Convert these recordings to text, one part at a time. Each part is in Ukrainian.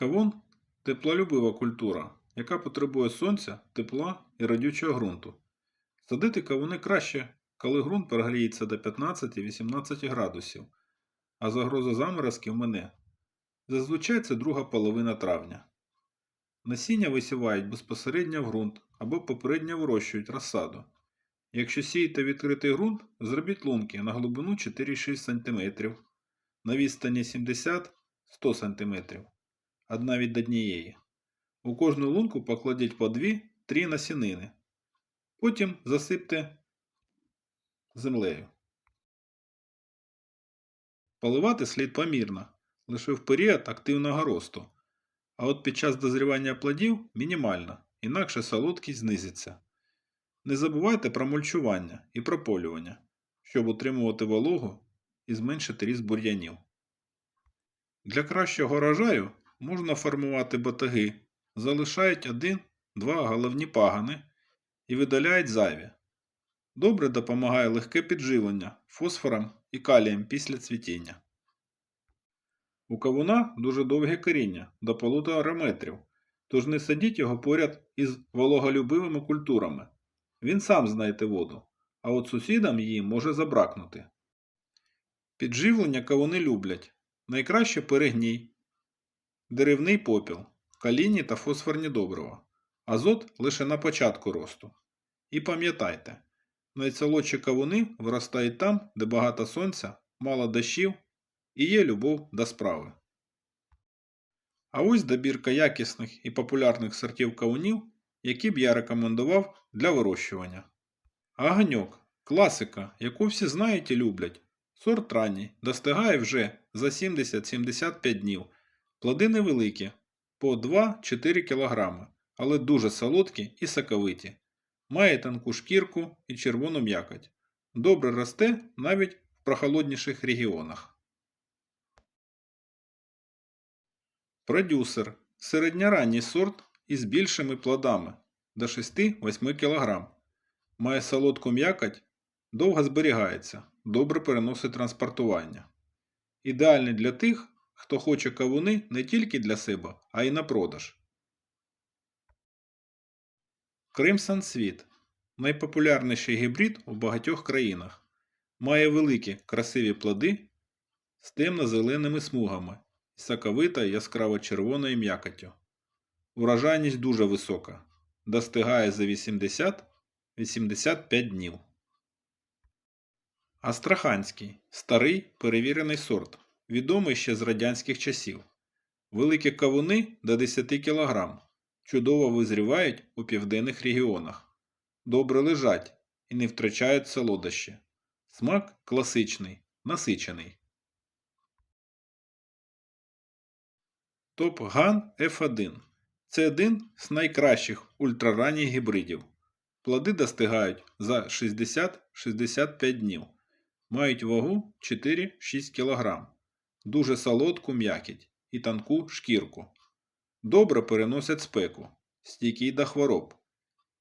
Кавун теплолюбива культура, яка потребує сонця, тепла і родючого ґрунту. Садити кавуни краще, коли ґрунт прогріється до 15-18 градусів, а загроза заморозків мине. Зазвичай це друга половина травня. Насіння висівають безпосередньо в ґрунт або попередньо вирощують розсаду. Якщо сієте відкритий ґрунт, зробіть лунки на глибину 4-6 см, на відстані 70-100 см, одна від однієї. У кожну лунку покладіть по 2-3 насінини. Потім засипте землею. Поливати слід помірно, лише в період активного росту. А от під час дозрівання плодів мінімально, інакше солодкість знизиться. Не забувайте про мульчування і прополювання, щоб утримувати вологу і зменшити ріст бур'янів. Для кращого урожаю можна формувати батаги, залишають 1-2 головні пагани і видаляють зайві. Добре допомагає легке підживлення фосфором і калієм після цвітіння. У кавуна дуже довге коріння до 1,5 метрів, тож не садіть його поряд із вологолюбивими культурами. Він сам знайде воду, а от сусідам її може забракнути. Підживлення кавуни люблять. Найкраще перегній, деревний попіл, калійні та фосфорні добрива, азот лише на початку росту. І пам'ятайте, найсолодші кавуни виростають там, де багато сонця, мало дощів і є любов до справи. А ось добірка якісних і популярних сортів кавунів, які б я рекомендував для вирощування. Аганьок класика, яку всі знають і люблять. Сорт ранній, достигає вже за 70-75 днів. Плоди невеликі, по 2-4 кг, але дуже солодкі і соковиті. Має тонку шкірку і червону м'якоть. Добре росте навіть в прохолодніших регіонах. Продюсер середньоранній сорт із більшими плодами до 6-8 кг. Має солодку м'якоть, довго зберігається, добре переносить транспортування. Ідеальний для тих, хто хоче кавуни не тільки для себе, а й на продаж. Кримсон Світ найпопулярніший гібрид у багатьох країнах. Має великі красиві плоди з темно-зеленими смугами і соковита яскраво червоною м'якоттю. Урожайність дуже висока, достигає за 80-85 днів. Астраханський старий перевірений сорт, відомий ще з радянських часів. Великі кавуни до 10 кг. Чудово визрівають у південних регіонах. Добре лежать і не втрачають солодощі. Смак класичний, насичений. Топ Ган F1 це один з найкращих ультраранніх гібридів. Плоди достигають за 60-65 днів. Мають вагу 4-6 кг, дуже солодку м'якіть і тонку шкірку. Добре переносять спеку, стійкий до хвороб.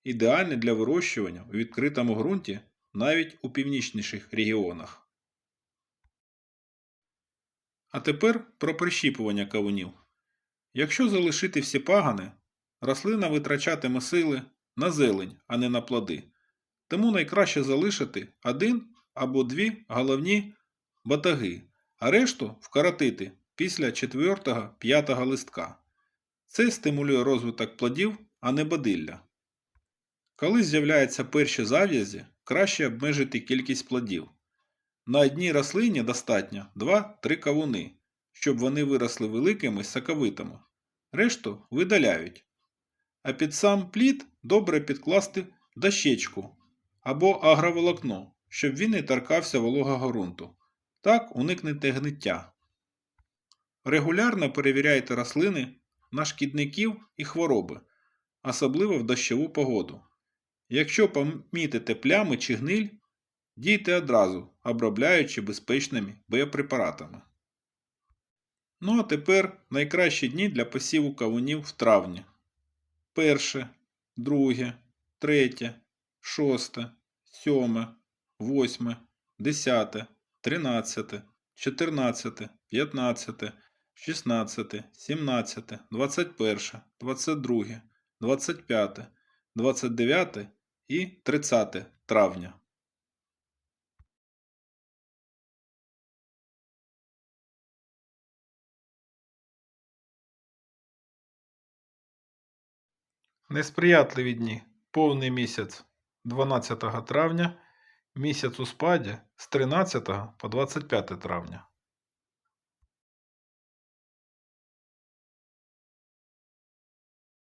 Ідеальний для вирощування у відкритому ґрунті навіть у північніших регіонах. А тепер про прищіпування кавунів. Якщо залишити всі пагани, рослина витрачатиме сили на зелень, а не на плоди. Тому найкраще залишити один або дві головні батаги, а решту вкоротити після 4-5 листка. Це стимулює розвиток плодів, а не бадилля. Коли з'являються перші зав'язі, краще обмежити кількість плодів. На одній рослині достатньо 2-3 кавуни, щоб вони виросли великими соковитими. Решту видаляють. А під сам плід добре підкласти дощечку або агроволокно, щоб він не торкався вологого ґрунту. Так уникнете гниття. Регулярно перевіряйте рослини на шкідників і хвороби, особливо в дощову погоду. Якщо помітите плями чи гниль, дійте одразу, обробляючи безпечними біопрепаратами. Ну а тепер найкращі дні для посіву кавунів в травні. Перше, друге, третє, шосте, сьоме, восьме, десяте, тринадцяте, чотирнадцяте, п'ятнадцяте, 16, 17, 21, 22, 25, 29 і 30 травня. Несприятливі дні. Повний місяць 12 травня, місяць у спаді з 13 по 25 травня.